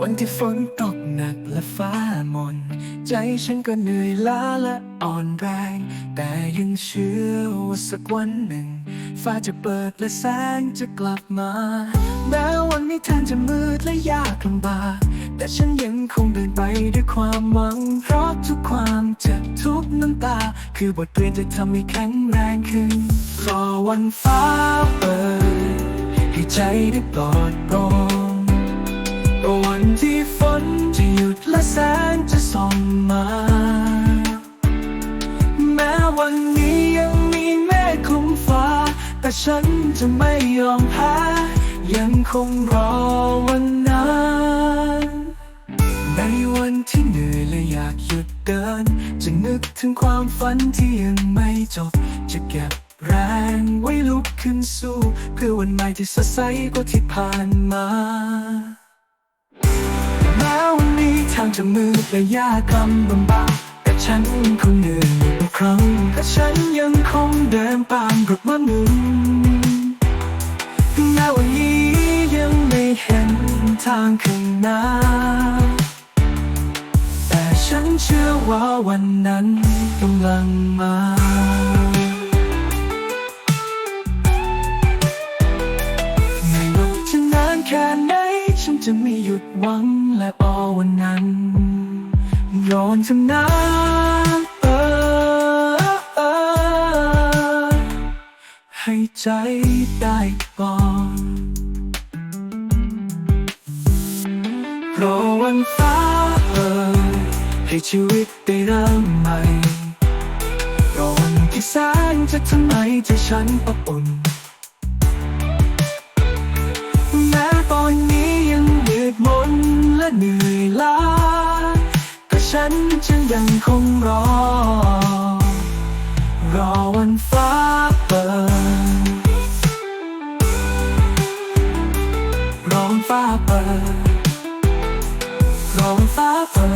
วันที่ฝนตกหนักและฟ้ามน ใจฉันก็เหนื่อยล้าและอ่อนแรง แต่ยังเชื่อว่าสักวันหนึ่ง ฟ้าจะเปิดและแสงจะกลับมา แม้วันนี้ทางจะมืดและยากลำบาก แต่ฉันยังคงเดินไปด้วยความหวัง เพราะทุกความเจ็บทุกน้ำตา คือบทเรียนจะทำให้แข็งแรงขึ้น รอวันฟ้าเปิด ให้ใจได้ปลอด ส่องมา แม้วันนี้ยังมีเมฆคลุมฟ้า แต่ฉันจะไม่ยอมแพ้ยังคงรอวันนั้นในวันที่เหนื่อยและอยากหยุดเดิน จะนึกถึงความฝันที่ยังไม่จบ จะเก็บแรงไว้ลุกขึ้นสู้ เพื่อวันใหม่ที่สดใสกว่าที่ผ่านมา ทางจะมืดและยากลำบากแต่ฉันคงเหนื่อยทุกครั้งแต่ฉันยังคงเดินตามรถมาหนึ่งแม้วันนี้ยังไม่เห็นทางข้างหน้า แต่ฉันเชื่อว่าวันนั้นกำลังมา จะไม่หยุดหวังและรอวันนั้นรอจนนานเออเออให้ใจได้ก่อนรอวันฟ้าเปิดให้ชีวิตได้เริ่มใหม่รอวันที่แสงจะทำให้ใจฉันอบอุ่น ฉันจึงยังคงรอ รอวันฟ้าเปิดรอวันฟ้าเปิดรอวันฟ้าเปิด